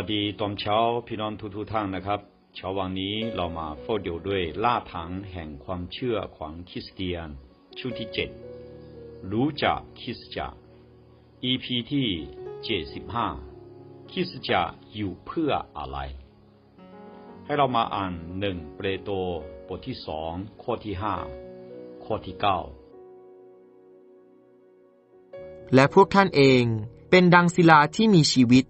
วัสดีตอนเช้าพี่น้องทุกๆท่านนะครับเช้าวันนี้เรามาโฟดอยู่ด้วยล่าถังแห่งความเชื่อของคริสเตียนชุดที่เจ็ดรู้จักคริสตจักร EP ที่เจ็ดสิบห้าคริสตจักรอยู่เพื่ออะไร ให้เรามาอ่านหนึ่งเปโตรบทที่สองข้อที่ห้าข้อที่เก้าและพวกท่านเองเป็นดังศิลาที่มีชีวิต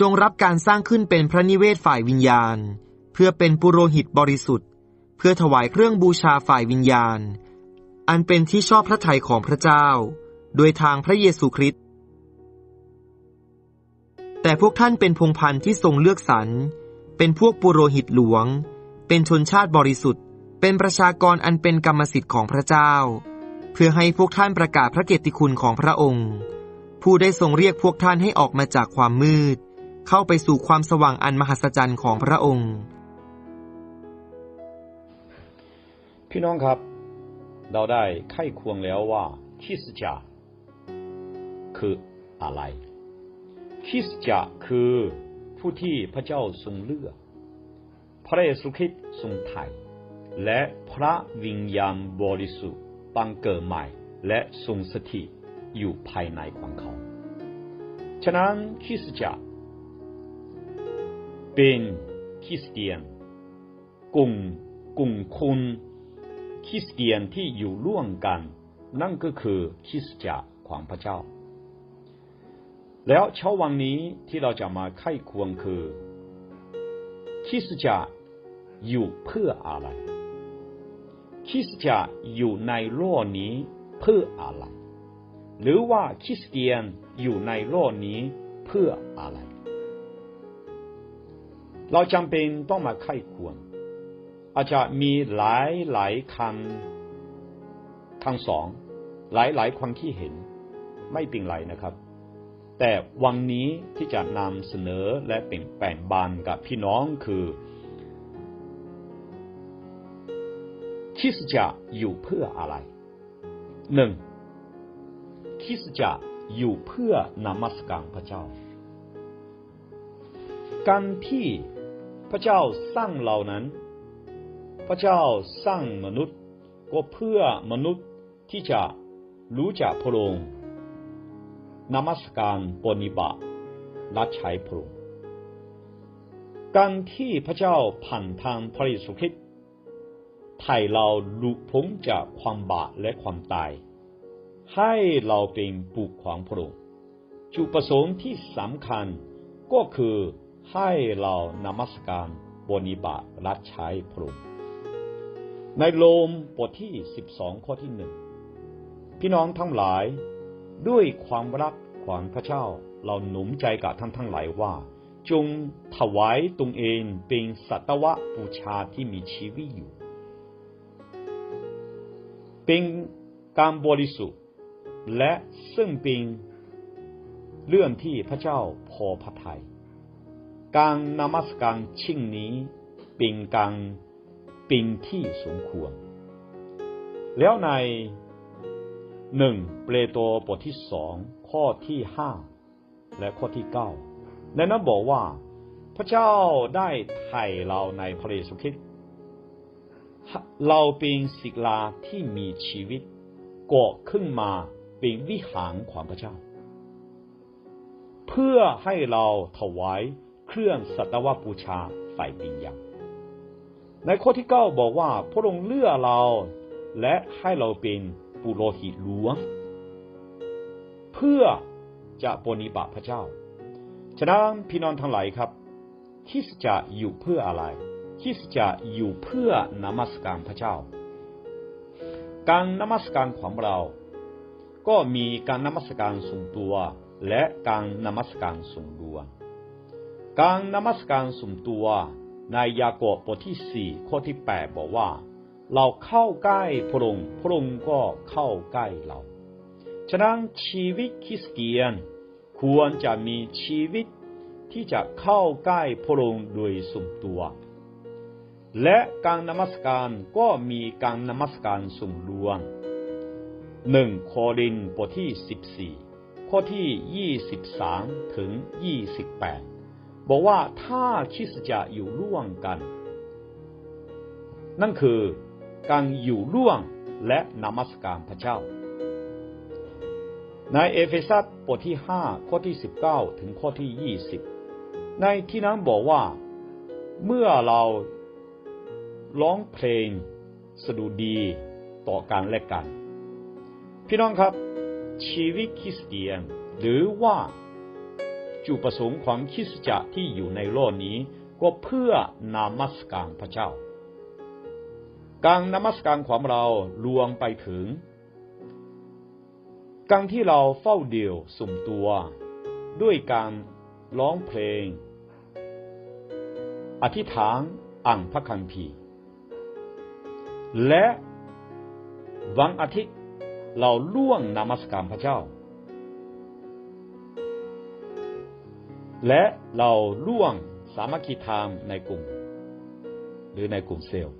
จงรับการสร้างขึ้นเป็นพระนิเวศฝ่ายวิญญาณ เพื่อเป็นปุโรหิตบริสุทธิ์ เพื่อถวายเครื่องบูชาฝ่ายวิญญาณ อันเป็นที่ชอบพระทัยของพระเจ้า โดยทางพระเยซูคริสต์แต่พวกท่านเป็นพงพันธุ์ที่ทรงเลือกสรรเป็นพวกปุโรหิตหลวง เป็นชนชาติบริสุทธิ์ เป็นประชากรอันเป็นกรรมสิทธิ์ของพระเจ้า เพื่อให้พวกท่านประกาศพระเกียรติคุณของพระองค์ ผู้ได้ทรงเรียกพวกท่านให้ออกมาจากความมืด เข้าไปสู่ความสว่างอันมหัศจรรย์ของพระองค์ พี่น้องครับ เราได้ไข้ควงแล้วว่าคริสตจักรคืออะไร คริสตจักรคือผู้ที่พระเจ้าทรงเลือก พระเยซูคริสต์ทรงไถ่และพระวิญญาณบริสุทธิ์บังเกิดใหม่ และทรงสถิตอยู่ภายในของเขา ฉะนั้นคริสตจักร เป็นคริสเตียนกลุ่มกลุ่มคนคริสเตียนที่อยู่ร่วมกัน นั่นก็คือคริสตจักรของพระเจ้า แล้วเช้าวันนี้ที่เราจะมาไข้ควงคือคริสตจักรอยู่เพื่ออะไรคริสตจักรอยู่ในโลกนี้เพื่ออะไร หรือว่าคริสเตียนอยู่ในโลกนี้เพื่ออะไร เราจำเป็นต้องมาไข้ควร อาจจะมีหลายหลายคำทั้งสอง หลายหลายความคิดเห็น ไม่เป็นไรนะครับ แต่วันนี้ที่จะนำเสนอและเป็นแบ่งบานกับพี่น้องคือคิสจักอยู่เพื่ออะไรหนึ่งคิสจักอยู่เพื่อนมัสการพระเจ้าการที่ พระเจ้าสร้างเรานั้น พระเจ้าสร้างมนุษย์ก็เพื่อมนุษย์ที่จะรู้จักพระองค์นมัสการปฏิบัติรับใช้พระองค์การที่พระเจ้าผ่านทางพระเยซูคริสต์ไถ่เราหลุดพ้นจากความบาปและความตาย ให้เราเป็นบุตรของพระองค์จุดประสงค์ที่สำคัญก็คือ ให้เรานมัสการบนิบาตรับใช้พระองค์ในโลมบทที่ 12 ข้อที่หนึ่งพี่น้องทั้งหลาย ด้วยความรักของพระเจ้าเราหนุนใจกับท่านทั้งหลายว่า จงถวายตรงเองเป็นสัตวะบูชาที่มีชีวิตอยู่ เป็นการบริสุทธิ์ และซึ่งเป็นเรื่องที่พระเจ้าพอพระทยัย การนมัสการชิ้นนี้เป็นการเป็นที่สมควร แล้วในหนึ่งเปโตรบทที่สองข้อที่ห้าและข้อที่เก้าในนั้นบอกว่า พระเจ้าได้ไถ่เราในพระเยซูคริสต์เราเป็นศิลาที่มีชีวิตก่อขึ้นมาเป็นวิหารของพระเจ้า เพื่อให้เราถวาย เครื่องสัตวบูชาฝ่ปิญญาในข้อที่เก้าบอกว่าพระองค์เลือกเราและให้เราเป็นปุโรหิตหลวง เพื่อจะปฏิบัติพระเจ้า ฉะนั้นพี่น้องทั้งหลายครับคิสจะอยู่เพื่ออะไรคิสจะอยู่เพื่อนมัสการพระเจ้า การนมัสการของเรา ก็มีการนมัสการส่วนตัว และการนมัสการส่วนรวม การนมัสการส่วนตัวในยากอบบทที่สี่ข้อที่แปดบอกว่า เราเข้าใกล้พระองค์พระองค์ก็เข้าใกล้เรา ฉะนั้นชีวิตคริสเตียน ควรจะมีชีวิตที่จะเข้าใกล้พระองค์โดยส่วนตัว และการนมัสการก็มีการนมัสการส่วนรวมหนึ่งโครินบทที่สิบสี่ข้อที่ยี่สิบสามถึงยี่สิบแปด บอกว่าถ้าคริสตจักรอยู่ร่วมกัน นั่นคือการอยู่ร่วมและนมัสการพระเจ้า ในเอเฟซัสบทที่ 5 ข้อที่ 19 ถึงข้อที่ 20 ในที่นั้นบอกว่า เมื่อเราร้องเพลงสดุดีต่อกันและกัน พี่น้องครับชีวิตคริสเตียนหรือว่า จุดประสงค์ของคริสตจักรที่อยู่ในโลกนี้ ก็เพื่อนามสการพระเจ้า การนมัสการของเรารวมไปถึงการที่เราเฝ้าเดี่ยวสุ่มตัว ด้วยการร้องเพลง อธิษฐานอ่านพระคัมภีร์และวันอาทิตย์เราล่วงนมัสการพระเจ้า และเราล่วงสามัคคีธรรมในกลุ่ม หรือในกลุ่มเซลล์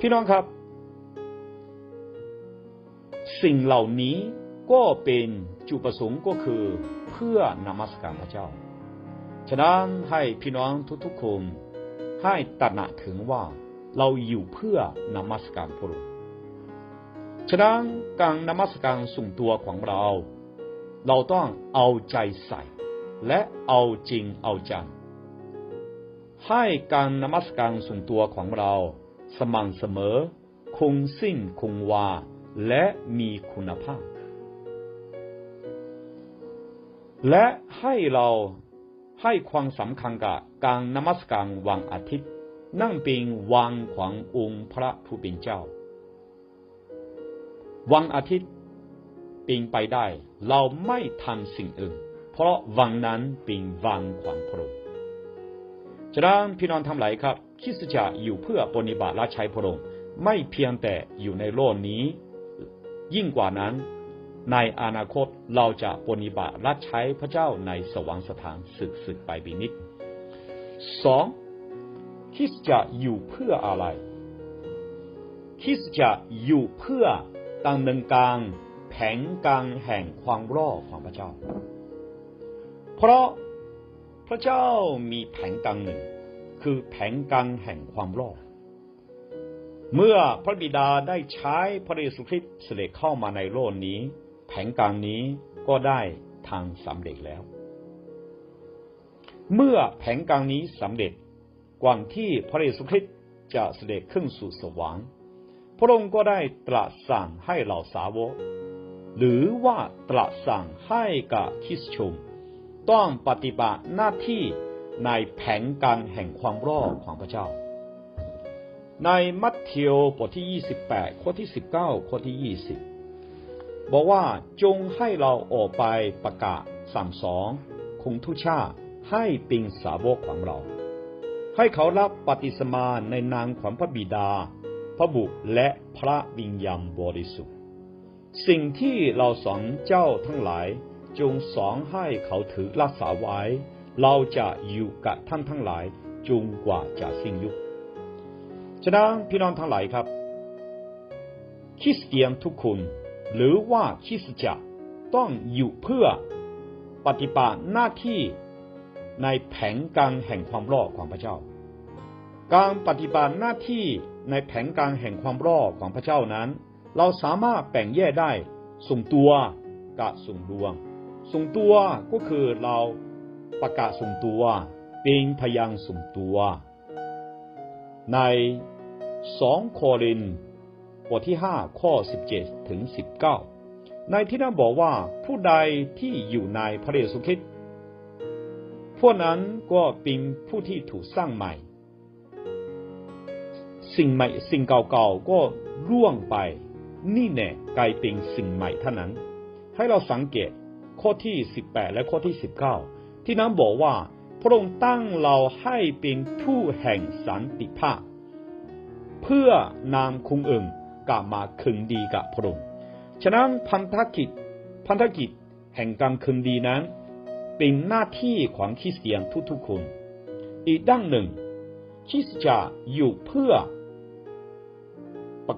พี่น้องครับ สิ่งเหล่านี้ก็เป็นจุดประสงค์ก็คือเพื่อนมัสการพระเจ้า ฉะนั้นให้พี่น้องทุกๆคนให้ตระหนักถึงว่าเราอยู่เพื่อนมัสการพระองค์ฉะนั้นการนมัสการส่งตัวของเรา เราต้องเอาใจใส่ และเอาจริงเอาจัง ให้การนมัสการส่งตัวของเรา สม่ำเสมอ คงสิ้นคงวา และมีคุณภาพ และให้เราให้ความสำคัญกับการนมัสการวันอาทิตย์ นั่งเป็นวันขององค์พระผู้เป็นเจ้า วันอาทิตย์เป็นไปได้ เราไม่ทำสิ่งอื่น เพราะวันนั้นเป็นวันของพระองค์ฉะนั้นพี่น้องทั้งหลายครับคริสตจักรอยู่เพื่อปฏิบัติและใช้พระองค์ไม่เพียงแต่อยู่ในโลกนี้ ยิ่งกว่านั้น ในอนาคตเราจะปฏิบัติและใช้พระเจ้าในสวรรคสถานศึกศึกไปบินิดสองคริสตจักรอยู่เพื่ออะไรคริสตจักรอยู่เพื่อดำเนินกลารแผนกลารแห่งความรอดของพระเจ้า เพราะพระเจ้ามีแผนการหนึ่ง คือแผนการแห่งความรอดเมื่อพระบิดาได้ใช้พระเยซูคริสต์เสด็จเข้ามาในโลกนี้ แผนการนี้ก็ได้ทางสำเร็จแล้ว เมื่อแผนการนี้สำเร็จก่อนที่พระเยซูคริสต์จะเสด็จขึ้นสู่สวรรค์พระองค์ก็ได้ตรัสสั่งให้เหล่าสาวก หรือว่าตรัสสั่งให้กับคริสชม ต้องปฏิบัติหน้าที่ในแผนการแห่งความรอดของพระเจ้า ในมัทธิวบทที่ 28 ข้อที่ 19 ข้อที่ 20 บอกว่าจงให้เราออกไปประกาศสั่งสอนคงทุชาให้เป็นสาวกของเรา ให้เขารับปฏิสมาในนามของพระบิดา พระบุตรและพระวิญญาณบริสุทธิ์ สิ่งที่เราสอนเจ้าทั้งหลาย จงสอนให้เขาถือรักษาไว้ เราจะอยู่กับท่านทั้งหลายจงกว่าจะสิ้นยุคฉะนั้นพี่น้องทั้งหลายครับ คริสเตียนทุกคนหรือว่าคริสตจักรต้องอยู่เพื่อปฏิบัติหน้าที่ในแผนการแห่งความรอดของพระเจ้า การปฏิบัติหน้าที่ในแผนการแห่งความรอดของพระเจ้านั้น เราสามารถแบ่งแยกได้ส่งตัวกับส่งดวง ส่งตัวก็คือเราประกาศส่งตัวเป็นพยางส่งตัว ในสองโครินบทที่ห้าข้อสิบเจ็ดถึงสิบเก้าในที่นั้นบอกว่าผู้ใดที่อยู่ในพระเยซูคริสต์พวกนั้นก็เป็นผู้ที่ถูกสร้างใหม่ สิ่งใหม่สิ่งเก่าๆก็ร่วงไป นี่แน่กลายเป็นสิ่งใหม่เท่านั้น ให้เราสังเกต ข้อที่ 18 และข้อที่ 19 ที่นั้นบอกว่า พระองค์ตั้งเราให้เป็นผู้แห่งสันติภาพ เพื่อนามคุงเอื่นกลับมาคืนดีกับพระองค์ฉะนั้นพันธกิจพันธกิจแห่งการคืนดีนั้นเป็นหน้าที่ของคริสเตียนทุกๆคน อีกด้านหนึ่งคริสตจักรอยู่เพื่อประ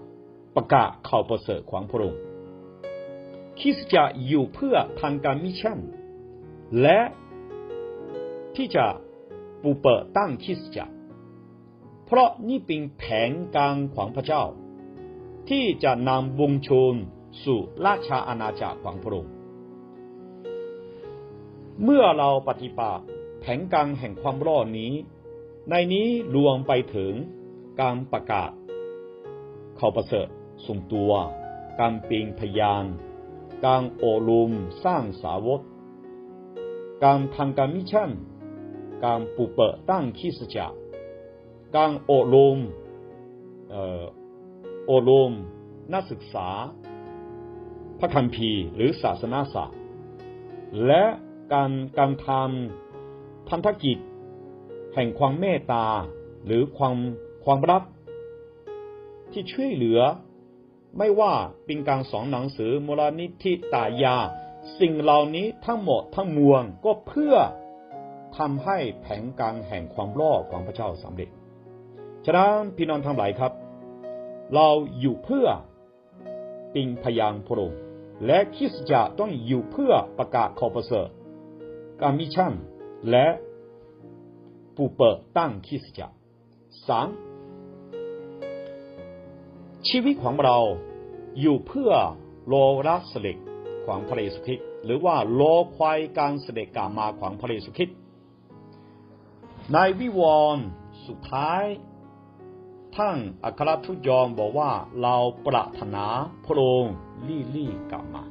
ประกาศข่าวประเสริฐของพระองค์ คริสตจักรอยู่เพื่อทางการมิชชั่น และที่จะปูเปิดตั้งคริสตจักร เพราะนี่เป็นแผนการของพระเจ้า ที่จะนำวงชนสู่ราชาอาณาจักรของพระองค์ เมื่อเราปฏิบัติแผนการแห่งความรอดนี้ ในนี้รวมไปถึงการประกาศข่าวประเสริฐส่งตัว การเป็นพยาน การอลุมสร้างสาวก การทางการมิชชั่น การปลูกเปิดตั้งคิสจักรการอลุมเอ่ออลุมนักศึกษา พระคัมภีร์หรือศาสนาศาสตร์ และการการทำพันธกิจ แห่งความเมตตาหรือความความรักที่ช่วยเหลือ ไม่ว่าเป็นการสอนหนังสือมูลนิธิตายา สิ่งเหล่านี้ทั้งหมดทั้งมวลก็เพื่อทำให้แผนกลารแห่งความรอดของพระเจ้าสำเร็จ ฉะนั้นพี่น้องทั้งหลายครับ เราอยู่เพื่อป็นพยานพระองค์และคริสจักรต้องอยู่เพื่อประกาศข่าวประเสริฐการมิชั่นและปูเปิดตั้งคริสจักรสาม ชีวิตของเราอยู่เพื่อรอรับเสด็จของพระเยซูคริสต์หรือว่ารอคอยการเสด็จกลับมาของพระเยซูคริสต์ในวิวรณ์สุดท้ายท่านอัครทูตยอมบอกว่าเราปรารถนาพระองค์ลี่ลี่กลับมา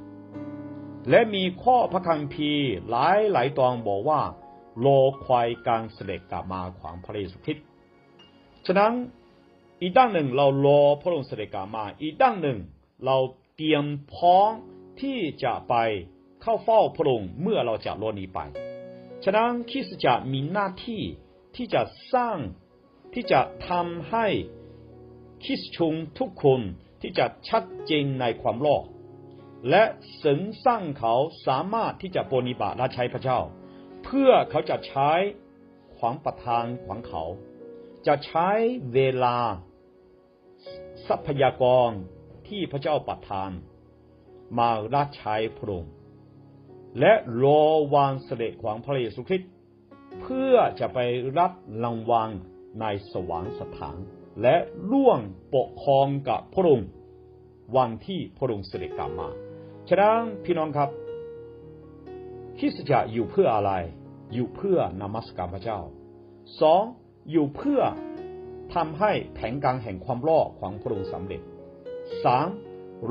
และมีข้อพระคัมภีร์หลายหลายตอนบอกว่า โลควายการเสด็จกลับมาของพระเยซูคริสต์ฉะนั้น อีกด้านหนึ่งเรารอพระองค์เสด็จกลับมา อีกด้านหนึ่ง เราเตรียมพร้อมที่จะไปเข้าเฝ้าพระองค์เมื่อเราจากโลนี้ไป ฉะนั้นคริสตจักรมีหน้าที่ที่จะสร้างที่จะทำให้คริสชนทุกคนที่จะชัดเจนในความรอดและเสริมสร้างเขาสามารถที่จะปฏิบัติและใช้พระเจ้า เพื่อเขาจะใช้ความประทานของเขา จะใช้เวลา ทรัพยากรที่พระเจ้าประทาน มารับใช้พระองค์และรอวันเสด็จของพระเยซูคริสต์เพื่อจะไปรับรางวัลในสวรรค์สถาน และร่วมปกครองกับพระองค์วันที่พระองค์เสด็จกลับมา ฉะนั้นพี่น้องครับคริสตจักรอยู่เพื่ออะไร อยู่เพื่อนมัสการพระเจ้าสองอยู่เพื่อ ทำให้แผนการแห่งความรอดของพระองค์สำเร็จสาม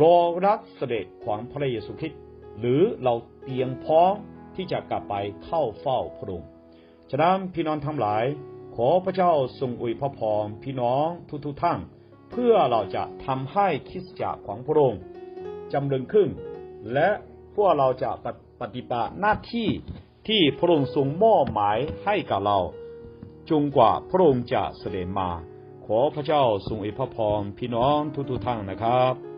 รอรับเสด็จของพระเยซูคริสต์หรือเราเตรียมพร้อมที่จะกลับไปเข้าเฝ้าพระองค์ฉะนั้นพี่น้องทั้งหลาย ขอพระเจ้าทรงอวยพระพรพี่น้องทุกๆท่านเพื่อเราจะทำให้คริสตจักรของพระองค์จำเริญขึ้น และพวกเราจะปฏิบัติหน้าที่ที่พระองค์ทรงมอบหมายให้กับเราจงกว่าพระองค์จะเสด็จมา ขอพระเจ้าทรงอวยพรพรพี่น้องทุกๆท่านนะครับ